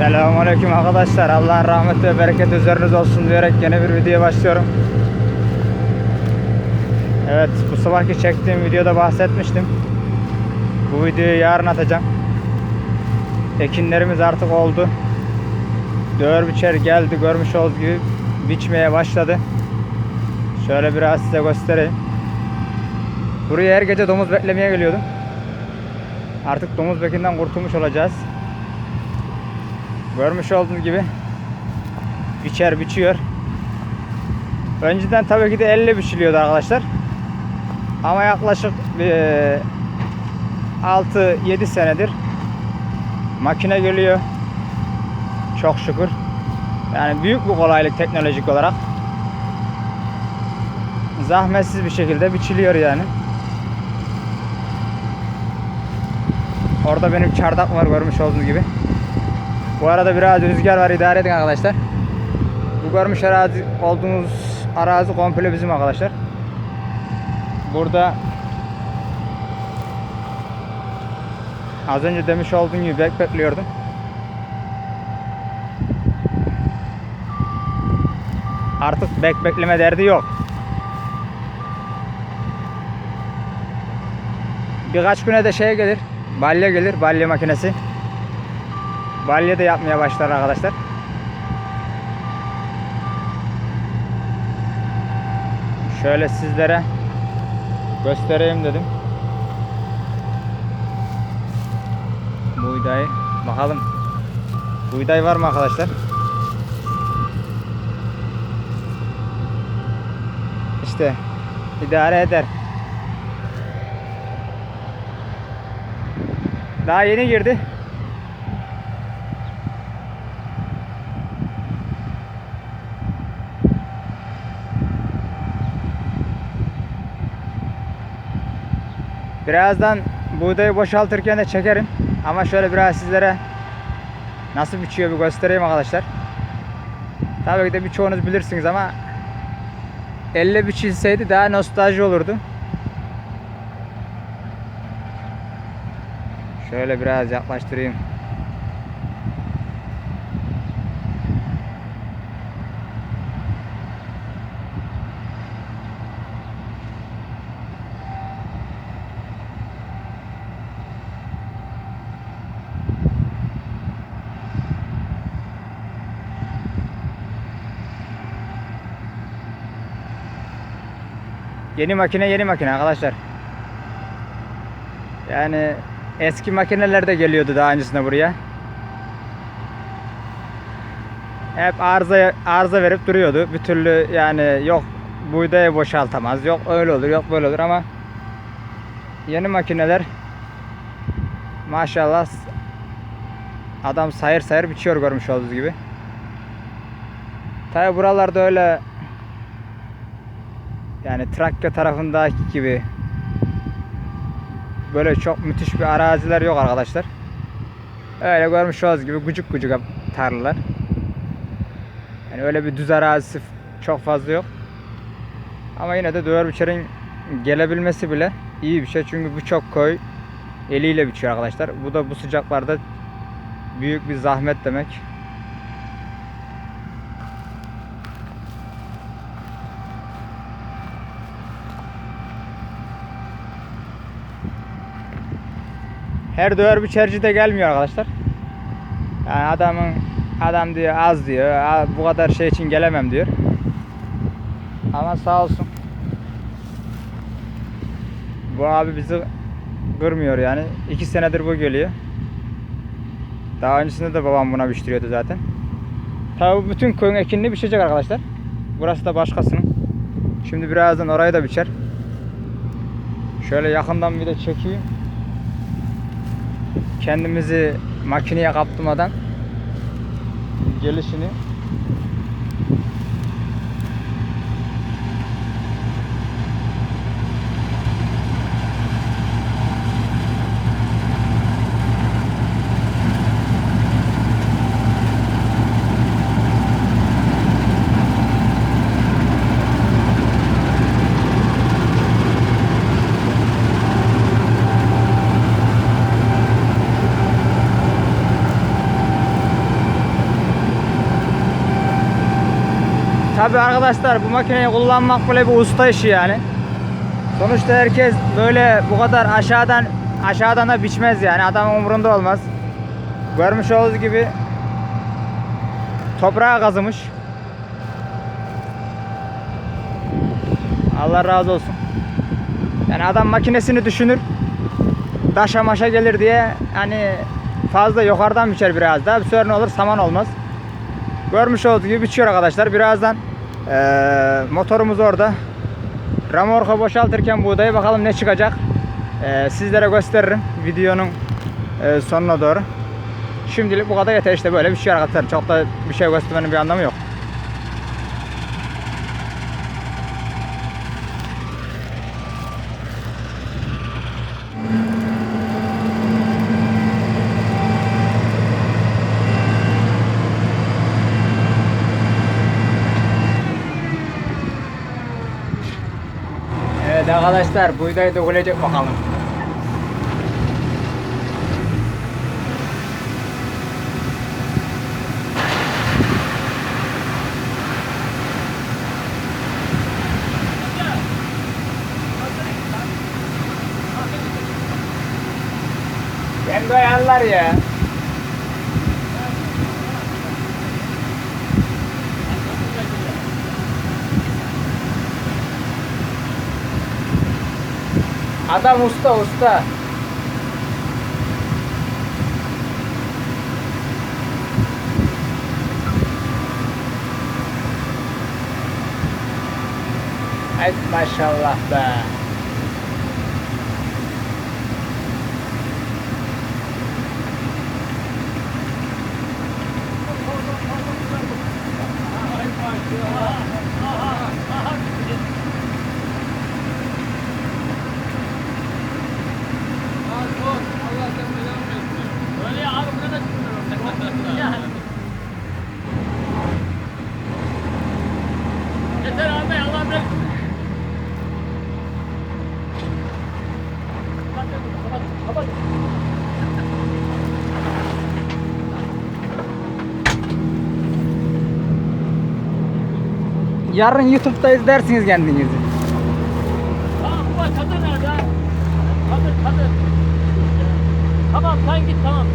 Selamünaleyküm arkadaşlar. Allah'ın rahmeti ve bereketi üzeriniz olsun diyerek yeni bir videoya başlıyorum. Evet, bu sabahki çektiğim videoda bahsetmiştim. Bu videoyu yarın atacağım. Ekinlerimiz artık oldu. Döver biçer geldi görmüş olduğunuz gibi biçmeye başladı. Şöyle biraz size göstereyim. Buraya her gece domuz beklemeye geliyordum. Artık domuz bekinden kurtulmuş olacağız. Görmüş olduğunuz gibi biçer biçiyor. Önceden tabii ki de elle biçiliyordu arkadaşlar. Ama yaklaşık eee, 6-7 senedir makine geliyor. Çok şükür. Yani büyük bir kolaylık teknolojik olarak. Zahmetsiz bir şekilde biçiliyor yani. Orada benim çardak var görmüş olduğunuz gibi. Bu arada biraz rüzgar var idare edin arkadaşlar. Bu görmüş arazi olduğunuz arazi komple bizim arkadaşlar. Burada az önce demiş olduğum gibi bek bekliyordum. Artık bek bekleme derdi yok. Birkaç güne de şey gelir. Balya gelir. Balya makinesi. Balya da yapmaya başlar arkadaşlar. Şöyle sizlere göstereyim dedim. Buğday. Bakalım. Buğday var mı arkadaşlar? İşte idare eder. Daha yeni girdi. Birazdan buğdayı boşaltırken de çekerim. Ama şöyle biraz sizlere nasıl biçiyor bir göstereyim arkadaşlar. Tabii ki de birçoğunuz bilirsiniz ama elle biçilseydi daha nostalji olurdu. Şöyle biraz yaklaştırayım. Yeni makine yeni makine arkadaşlar. Yani eski makineler de geliyordu daha öncesinde buraya. Hep arıza arıza verip duruyordu. Bir türlü yani yok buğdayı boşaltamaz. Yok öyle olur, yok böyle olur ama yeni makineler maşallah adam sayır sayır biçiyor görmüş olduğunuz gibi. Tabi buralarda öyle yani Trakya tarafındaki gibi böyle çok müthiş bir araziler yok arkadaşlar. Öyle görmüş olduğunuz gibi gucuk gucuk tarlalar. Yani öyle bir düz arazisi çok fazla yok. Ama yine de döver biçerin gelebilmesi bile iyi bir şey. Çünkü birçok köy eliyle biçiyor arkadaşlar. Bu da bu sıcaklarda büyük bir zahmet demek. Her döver biçerci de gelmiyor arkadaşlar. Yani adamın adam diyor az diyor. "Aa, Bu kadar şey için gelemem diyor. Ama sağ olsun. Bu abi bizi kırmıyor yani. iki senedir bu geliyor. Daha öncesinde de babam buna biçtiriyordu zaten. Tabi bütün köyün ekinini biçecek arkadaşlar. Burası da başkasının. Şimdi birazdan orayı da biçer. Şöyle yakından bir de çekeyim kendimizi makineye kaptırmadan gelişini Tabi arkadaşlar bu makineyi kullanmak böyle bir usta işi yani. Sonuçta herkes böyle bu kadar aşağıdan aşağıdan da biçmez yani adamın umurunda olmaz. Görmüş olduğunuz gibi toprağa kazımış. Allah razı olsun. Yani adam makinesini düşünür. Daşa maşa gelir diye hani fazla yukarıdan biçer biraz daha. Bir ne olur saman olmaz. Görmüş olduğunuz gibi biçiyor arkadaşlar. Birazdan eee, motorumuz orada. Ramorka boşaltırken buğdayı bakalım ne çıkacak. Eee, sizlere gösteririm videonun eee, sonuna doğru. Şimdilik bu kadar yeter işte böyle bir şey arkadaşlar. Çok da bir şey göstermenin bir anlamı yok. Evet arkadaşlar buğdayı dökülecek bakalım. Kendi ayarlar ya. Adam usta usta. Ay maşallah be. Yarın YouTube'da izlersiniz kendinizi. Tamam bu çadır nerede? Çadır çadır. Tamam sen git tamam.